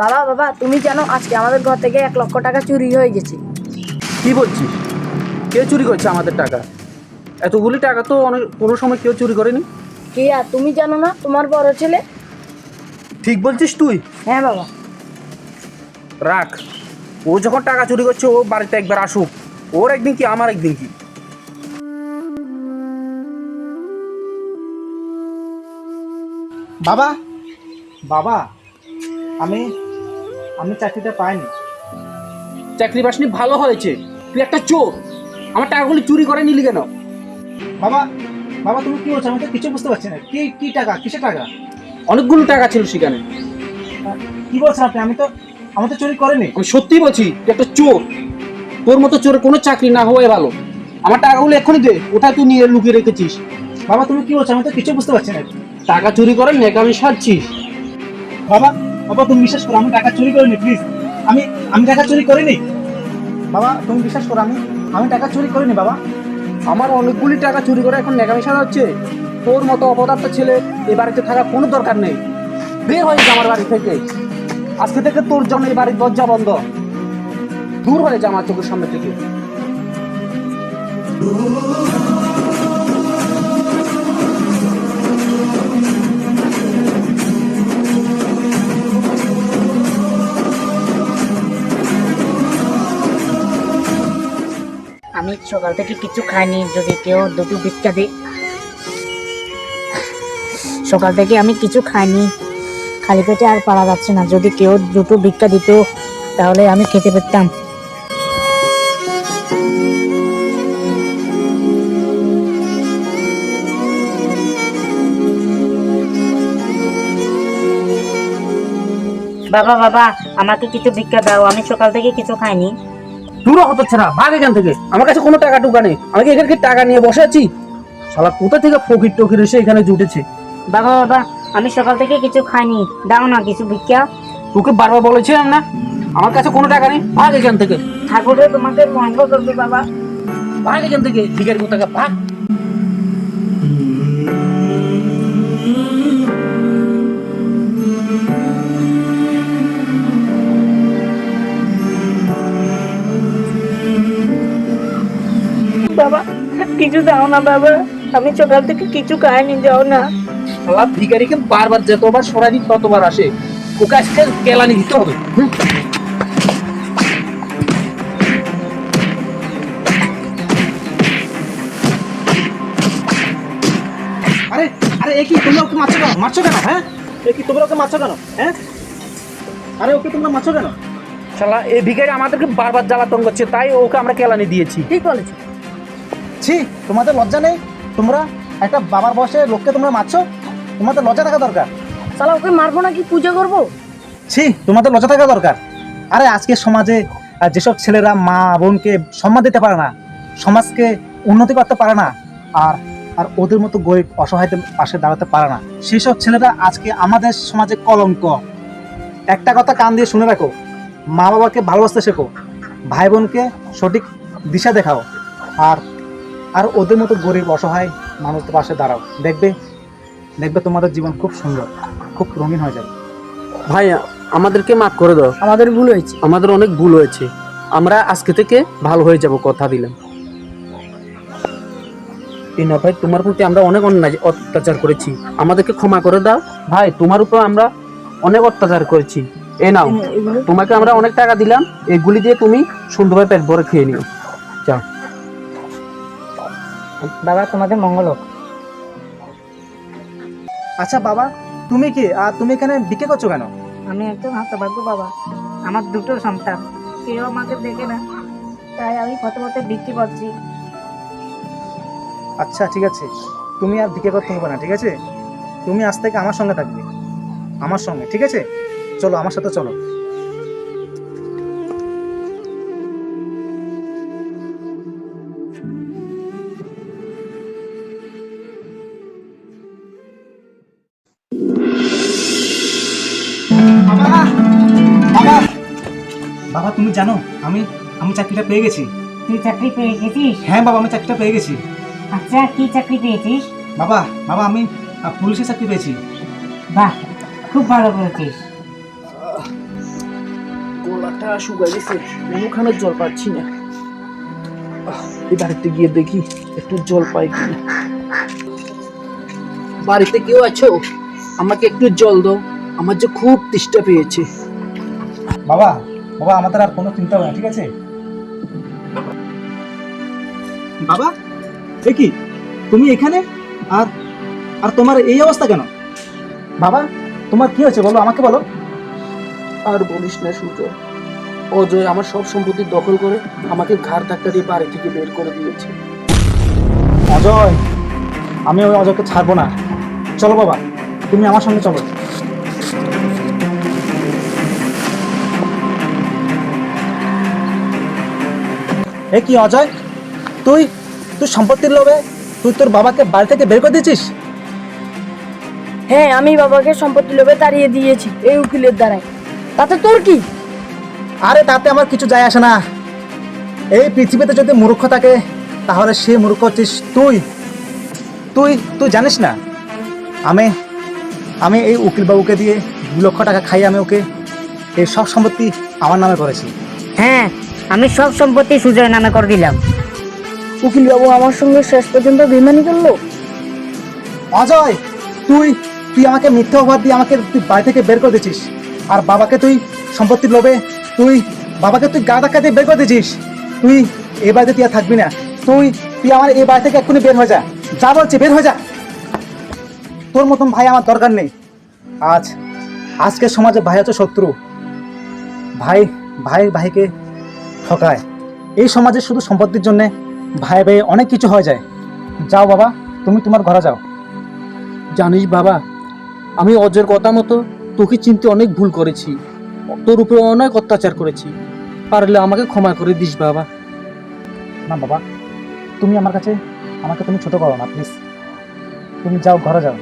বাবা বাবা তুমি জানো আজকে আমাদের ঘর থেকে এক লক্ষ টাকা চুরি হয়ে গেছে। কি বলছিস? কে চুরি করছে আমাদের টাকা? এতগুলি টাকা তো অনেক কোনো সময় কেউ চুরি করেনি। কে আর তুমি জানো না তোমার বড় ছেলে? ঠিক বলছিস তুই? হ্যাঁ বাবা। রাখ। ও যখন টাকা চুরি করছে ও বাড়িতে একবার আসুক। ওর একদিন কি আমার একদিন কি? বাবা বাবা আমি আমি চাকরিটা পাইনি। চাকরি বাসনি ভালো হয়েছে। তুই একটা চোর। আমার টাকাগুলি চুরি করে নিলি কেন? বাবা বাবা তুমি কি বলছো? আমি তো কিছু বুঝতে পারছি না। কি কি টাকা? কিসের টাকা? অনেকগুলো টাকা ছিল সেখানে। কি বলছেন আপনি? আমি তো আমি তো চুরি করিনি। আমি সত্যি বলছি তুই একটা চোর। তোর মতো চোরের কোনো চাকরি না হওয়াই ভালো। আমার টাকাগুলো এক্ষুনি দে ওটা তুই নিয়ে লুকিয়ে রেখেছিস? বাবা তুমি কি বলছো? আমি তো কিছু বুঝতে পারছি না। টাকা চুরি করে নেকামি সারছিস বাবা বাবা, তুমি বিশ্বাস করো, আমি টাকা চুরি করিনি প্লিজ আমি আমি টাকা চুরি করিনি। বাবা, তুমি বিশ্বাস করো, আমি আমি টাকা চুরি করিনি, বাবা। আমার অনেকগুলি টাকা চুরি করে এখন নেকামি সাজাচ্ছে। তোর মতো অপদার্থ ছেলে এই বাড়িতে থাকার কোনো দরকার নেই। বের হয়ে যা আমার বাড়ি থেকে। আজকে থেকে তোর জন্য এই বাড়ির দরজা বন্ধ। দূর হয়ে যা আমার চোখের সামনে থেকে। সকাল থেকে কিছু খাইনি, যদি কেউ দুটো ভিক্ষা দিই সকাল থেকে আমি কিছু খাইনি। খালি পেটে আর পারা যাচ্ছে না। যদি কেউ দুটো ভিক্ষা দিত, তাহলে আমি খেতে পেতাম বাবা বাবা, আমাকে কিছু ভিক্ষা দাও। আমি সকাল থেকে কিছু খাইনি। দূর হচ্ছে না ভাগ এখান থেকে। আমার কাছে কোনো টাকা টুকা নেই। আমি কি এখানে টাকা নিয়ে বসে আছি? শালা কোথা থেকে ফকির টকির এসে এখানে জুটেছে? বাবা বাবা আমি সকাল থেকে কিছু খাইনি। দাও না কিছু ভিক্ষা। তোকে বারবার বলেছিলাম না? আমার কাছে কোনো টাকা নেই ভাগ এখান থেকে। ঠাকুরে তোমাকে মঙ্গল করবে বাবা। ভাগ এখান থেকে ভিকারি কোথাকে ভাগ? কিছু দাও না বাবা? আমি সকাল থেকে কিছু খাইনি যাও না। শালা ভিখারিকে বারবার যতবার সরাই দিই ততবার আসে। ওকে আজকে কেলানি দিতে হবে। আরে আরে এ কি তোমরা ওকে মারছো কেন? মারছো কেন হ্যাঁ? এ কি তোমরা ওকে মারছো কেন? হ্যাঁ? আরে ওকে তোমরা মারছো কেন? শালা এই ভিখারি আমাদেরকে বারবার জ্বালাতন করছে তাই ওকে আমরা কেলানি দিয়েছি। ঠিক বলেছ। ছি তোমাদের লজ্জা নেই? তোমরা একটা বাবার বয়সে লোককে তোমরা মারছো? তোমাদের লজ্জা থাকা দরকার। সালা ওকে মারবো না কি? পূজা করব? ছি তোমাদের লজ্জা থাকা দরকার। আরে আজকে সমাজে যেসব ছেলেরা মা বোনকে সম্মান দিতে পারে না সমাজকে উন্নতি করতে পারে না আর আর ওদের মতো গরিব অসহায়দের পাশে দাঁড়াতে পারে না সেসব ছেলেরা আজকে আমাদের সমাজে কলঙ্ক। একটা কথা কান দিয়ে শুনে রাখো মা বাবাকে ভালোবাসতে শেখো ভাই বোনকে সঠিক দিশা দেখাও আর আর ওদের মতো গরিব অসহায় মানুষদের পাশে দাঁড়াও। দেখবে দেখবে তোমাদের জীবন খুব সুন্দর খুব রঙিন হয়ে যাবে। ভাই আমাদেরকে মাফ করে দাও। আমাদের ভুল হয়েছে। আমাদের অনেক ভুল হয়েছে। আমরা আজকে থেকে ভালো হয়ে যাব কথা দিলাম। টিনা ভাই তোমার প্রতি আমরা অনেক অন্যায় অত্যাচার করেছি। আমাদেরকে ক্ষমা করে দাও। ভাই তোমার উপর আমরা অনেক অত্যাচার করেছি। এ নাও তোমাকে আমরা অনেক টাকা দিলাম। এগুলি দিয়ে তুমি সুন্দরভাবে পেট ভরে খেয়ে নিও। যাও। বাবা তোমাদের মঙ্গল হোক। আচ্ছা বাবা তুমি কি আর তুমি এখানে বিক্রি করছ কেন? আমি একজন হতভাগ্য বাবা। আমার দুটো সন্তান কেউ আমাকে দেখে না। তাই আমি পথে পথে বিক্রি করছি। আচ্ছা ঠিক আছে। তুমি আর বিক্রি করতে হবে না ঠিক আছে? তুমি আজ থেকে আমার সঙ্গে থাকবে। আমার সঙ্গে ঠিক আছে? চলো আমার সাথে চলো। বাবা বাবা। বাবা তুমি জানো আমি আমি চাকরিটা পেয়ে গেছি। তুই চাকরি পেয়ে গেছিস? হ্যাঁ বাবা আমি চাকরিটা পেয়ে গেছি। আচ্ছা কি চাকরি পেয়েছিস? বাবা বাবা আমি পুলিশের চাকরি পেয়েছি। বাহ খুব ভালো করেছিস। গলাটা শুকাই গেছে। কোনোখানে জল পাচ্ছি না। বাড়িতে গিয়ে দেখি একটু জল পাই কিনা। বাড়িতে কেউ আছো? আমাকে একটু জল দাও। আমার যে খুব তেষ্টা পেয়েছে। বাবা বাবা আমাদের আর কোনো চিন্তা হবে না ঠিক আছে? বাবা এ কি? তুমি এখানে? আর আর তোমার এই অবস্থা কেন? বাবা তোমার কি হয়েছে বলো আমাকে বলো। আর বলিস না সূর্য অজয় আমার সব সম্পত্তি দখল করে আমাকে ঘাড় ধাক্কা দিয়ে বাড়ি থেকে বের করে দিয়েছে। অজয় আমি ওই অজয়কে ছাড়বো না। চলো বাবা তুমি আমার সঙ্গে চলো। এ কি অজয়? তুই তুই সম্পত্তির লোভে তুই তোর বাবাকে বাড়ি থেকে বের করে দিয়েছিস? হ্যাঁ আমি বাবাকে সম্পত্তি লোভে তাড়িয়ে দিয়েছি এই উকিলের দ্বারাই তাতে তোর কি? আরে তাতে আমার কিছু যায় আসে না। এই পৃথিবীতে যদি মূর্খ থাকে তাহলে সে মূর্খ হচ্ছিস তুই। তুই তুই জানিস না? আমি আমি এই উকিল বাবুকে দিয়ে দু লক্ষ টাকা খাই আমি ওকে এই সব সম্পত্তি আমার নামে করেছি। হ্যাঁ আমি সব সম্পত্তি সুজয় নামে করে দিলাম। উকিল বাবু আমার সঙ্গে শেষ পর্যন্ত বেমানি করল? অজয় তুই তুই আমাকে মিথ্যা অপবাদ দিয়ে আমাকে তুই বাড়ি থেকে বের করে দিয়েছিস। আর বাবাকে তুই সম্পত্তির লোভে তুই বাবাকে তুই গা ধাক্কা দিয়ে বের করে দিয়েছিস। তুই এ বাড়িতে তুই আর থাকবি না। তুই তুই আমার এই বাড়ি থেকে এক্ষুনি বের হয়ে যা। যা বলছি বের হয়ে যা। তোর মতন ভাই আমার দরকার নেই। আজ আজকের সমাজে ভাই হচ্ছে শত্রু। ভাই ভাই ভাইকে ঠকায়। এই সমাজে শুধু সম্পত্তির জন্যে ভাই ভাই অনেক কিছু হয়ে যায়। যাও বাবা তুমি তোমার ঘরে যাও। জানিস বাবা আমি অজয়ের কথা মতো তোকে চিনতে অনেক ভুল করেছি। তোর উপরে অনেক অত্যাচার করেছি। পারলে আমাকে ক্ষমা করে দিস বাবা। না বাবা তুমি আমার কাছে আমাকে তুমি ছোট করো না প্লিজ তুমি যাও ঘরে যাও।